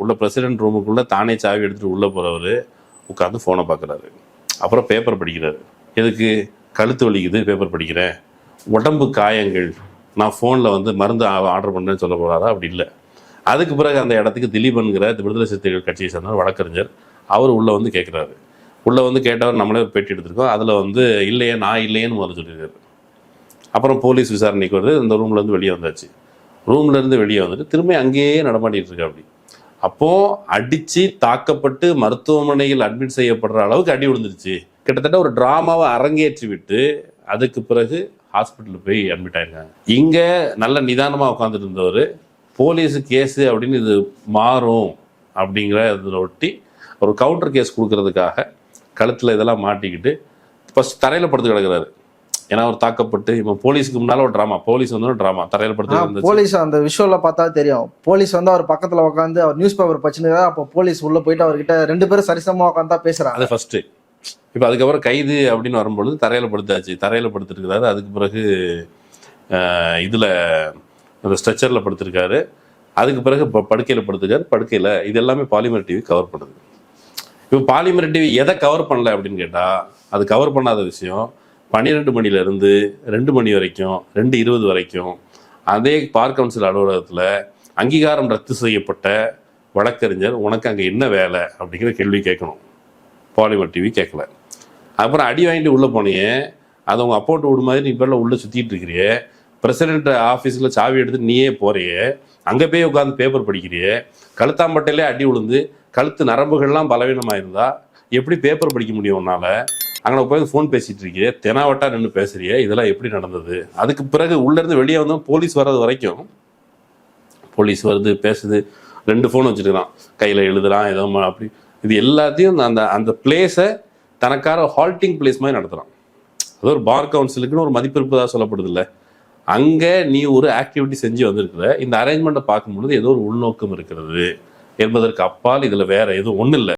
உள்ள பிரசிடென்ட் ரூமுக்குள்ள தானே சாவி எடுத்துட்டு உள்ள போறவர் உட்காந்து ஃபோனை பார்க்குறாரு அப்புறம் பேப்பர் படிக்கிறாரு. எதுக்கு? கழுத்து வலிக்குது பேப்பர் படிக்கிறேன். உடம்பு காயங்கள். நான் ஃபோனில் வந்து மருந்து ஆர்டர் பண்ணேன்னு சொல்ல போகிறாரா அப்படி இல்லை. அதுக்கு பிறகு அந்த இடத்துக்கு திலீபனுங்கிற விடுதலை சிறுத்தைகள் கட்சியை சேர்ந்த வழக்கறிஞர் அவர் உள்ளே வந்து கேட்குறாரு உள்ளே வந்து கேட்டவர் நம்மளே ஒரு பேட்டி எடுத்திருக்கோம். அதில் வந்து இல்லையே நான் இல்லையேன்னு முதல்ல சொல்லியிருக்காரு. அப்புறம் போலீஸ் விசாரணைக்கு வருது. இந்த ரூம்லேருந்து வெளியே வந்தாச்சு. ரூம்லேருந்து வெளியே வந்துட்டு திரும்ப அங்கேயே நடமாடிட்டு இருக்கா அப்படி. அப்போ அடிச்சு தாக்கப்பட்டு மருத்துவமனையில் அட்மிட் செய்யப்படுற அளவுக்கு அடி விழுந்துருச்சு. கிட்டத்தட்ட ஒரு டிராமாவை அரங்கேற்றி விட்டு அதுக்கு பிறகு ஹாஸ்பிட்டலில் போய் அட்மிட் ஆயிருக்காங்க. இங்க நல்ல நிதானமாக உட்காந்துட்டு இருந்தவர் போலீஸ் கேஸு அப்படின்னு இது மாறும் அப்படிங்கிற இதில் ஒட்டி ஒரு கவுண்டர் கேஸ் கொடுக்கறதுக்காக கழுத்தில் இதெல்லாம் மாட்டிக்கிட்டு ஃபஸ்ட் தரையில் படுத்து கிடக்கிறாரு. ஏன்னா அவர் தாக்கப்பட்டு இப்போ போலீஸுக்கு முன்னால ஒரு ட்ராமா போலீஸ் வந்து ட்ராமா தரையில் படுத்து போலீஸ் அந்த விஷுவல்ல பார்த்தா தெரியும். போலீஸ் வந்து அவர் பக்கத்துல உட்காந்து அவர் நியூஸ் பேப்பர் படிச்சுன்னு அப்போ போலீஸ் உள்ள போயிட்டு அவர்கிட்ட ரெண்டு பேரும் சரிசமமா உட்காந்து தான் பேசுறாங்க. அது ஃபர்ஸ்ட் இப்போ அதுக்கப்புறம் கைது அப்படின்னு வரும்பொழுது தரையில் படுத்தாச்சு. தரையில் படுத்துருக்கிறாரு அதுக்கு பிறகு இதுல அந்த ஸ்ட்ரெச்சரில் படுத்திருக்காரு. அதுக்கு பிறகு இப்போ படுக்கையில் படுத்துக்காரு படுக்கையில் இது எல்லாமே பாலிமர் டிவி கவர் பண்ணுது. இப்போ பாலிமர் டிவி எதை கவர் பண்ணல அப்படின்னு கேட்டால் அது கவர் பண்ணாத விஷயம். பன்னிரெண்டு மணிலேருந்து ரெண்டு மணி வரைக்கும் ரெண்டு இருபது வரைக்கும் அதே பார் கவுன்சில் அலுவலகத்தில் அங்கீகாரம் ரத்து செய்யப்பட்ட வழக்கறிஞர் உனக்கு அங்கே என்ன வேலை அப்படிங்கிற கேள்வி கேட்கணும். பாலிமர் டிவி கேட்கல. அப்புறம் அடி வாங்கிட்டு உள்ளே போனியே அதை உங்கள் அப்போட்டு விடு மாதிரி நீ பேரில் உள்ளே சுற்றிட்டு இருக்கிறியே பிரசிடென்ட் ஆஃபீஸில் சாவி எடுத்து நீயே போறியே அங்கே போய் உட்காந்து பேப்பர் படிக்கிறியே கழுத்தாம்பட்டையிலே அடி விழுந்து கழுத்து நரம்புகள்லாம் பலவீனமாக இருந்தால் எப்படி பேப்பர் படிக்க முடியும் உன்னால்? அங்கே போய் ஃபோன் பேசிட்டு இருக்கியே தெனாவட்டா நின்று பேசுறியே இதெல்லாம் எப்படி நடந்தது? அதுக்கு பிறகு உள்ளேருந்து வெளியே வந்தோம் போலீஸ் வர்றது வரைக்கும் போலீஸ் வருது பேசுது ரெண்டு ஃபோன் வச்சுருக்கிறான். கையில் எழுதுறான் ஏதோ அப்படி. இது எல்லாத்தையும் அந்த அந்த பிளேஸை தனக்கார ஹால்ட்டிங் பிளேஸ் மாதிரி நடத்துகிறான் அது ஒரு பார் கவுன்சிலுக்குன்னு ஒரு மதிப்பு இருப்பதாக சொல்லப்படுது இல்லை அங்கே நீ ஒரு ஆக்டிவிட்டி செஞ்சு வந்திருக்கிற இந்த அரேஞ்ச்மெண்ட்டை பார்க்கும்பொழுது ஏதோ ஒரு உள்நோக்கம் இருக்கிறது என்பதற்கு அப்பால் இதில் வேற எதுவும் ஒன்றும் இல்லை